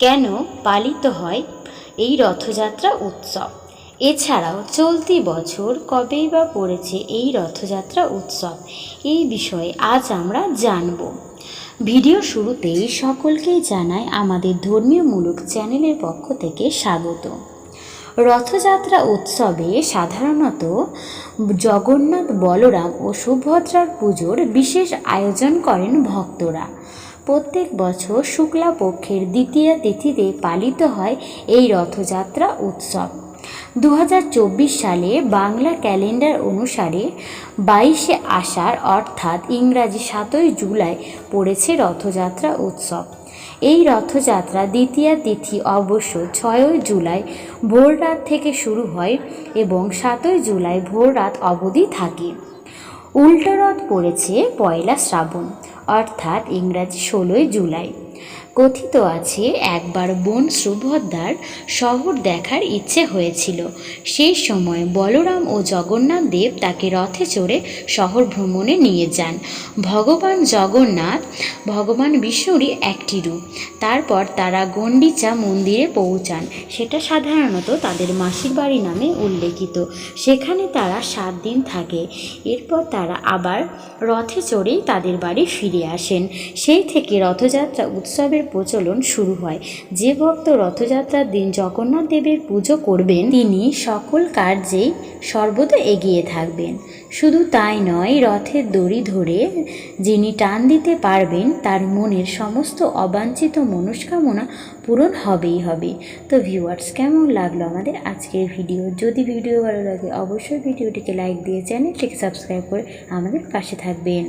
কেন পালিত হয় এই রথযাত্রা উৎসব? এছাড়াও চলতি বছর কবেই বা পড়েছে এই রথযাত্রা উৎসব? এই বিষয়ে আজ আমরা জানব। ভিডিও শুরুতেই সকলকেই জানাই আমাদের ধর্মীয়মূলক চ্যানেলের পক্ষ থেকে স্বাগত। রথযাত্রা উৎসবে সাধারণত জগন্নাথ বলরাম ও সুভদ্রার পুজোর বিশেষ আয়োজন করেন ভক্তরা। প্রত্যেক বছর শুক্লা পক্ষের দ্বিতীয় তিথিতে পালিত হয় এই রথযাত্রা উৎসব। দু হাজার চব্বিশ সালে বাংলা ক্যালেন্ডার অনুসারে বাইশে আষাঢ়, অর্থাৎ ইংরাজি সাতই জুলাই, পড়েছে রথযাত্রা উৎসব। এই রথযাত্রা দ্বিতীয় তিথি অবশ্য ছয়ই জুলাই ভোর রাত থেকে শুরু হয় এবং সাতই জুলাই ভোর রাত অবধি থাকে। উল্টো রথ পড়েছে পয়লা শ্রাবণ অর্থাৎ ইংরাজি ষোলোই জুলাই। কথিত আছে, একবার বোন সুভদ্রার শহর দেখার ইচ্ছে হয়েছিল। সেই সময় বলরাম ও জগন্নাথ দেব তাকে রথে চড়ে শহর ভ্রমণে নিয়ে যান। ভগবান জগন্নাথ, ভগবান বিষ্ণুরই একটি রূপ। তারপর তারা গণ্ডিচা মন্দিরে পৌঁছান। সেটা সাধারণত তাদের মাসির বাড়ি নামে উল্লেখিত। সেখানে তারা সাত দিন থাকে। এরপর তারা আবার রথে চড়েই তাদের বাড়ি ফিরে আসেন। সেই থেকে রথযাত্রা উৎসবের প্রচলন শুরু হয়। যে ভক্ত রথযাত্রার দিন জগন্নাথ দেবের পুজো করবেন, তিনি সকল কার্যেই সর্বদা এগিয়ে থাকবেন। শুধু তাই নয়, রথের দড়ি ধরে যিনি টান দিতে পারবেন, তার মনের সমস্ত অবাঞ্ছিত মনস্কামনা পূরণ হবেই হবে। তো ভিউয়ার্স কেমন লাগল আমাদের আজকের ভিডিও যদি ভিডিও ভালো লাগে, অবশ্যই ভিডিওটিকে লাইক দিয়ে চ্যানেলটিকে সাবস্ক্রাইব করে আমাদের পাশে থাকবেন।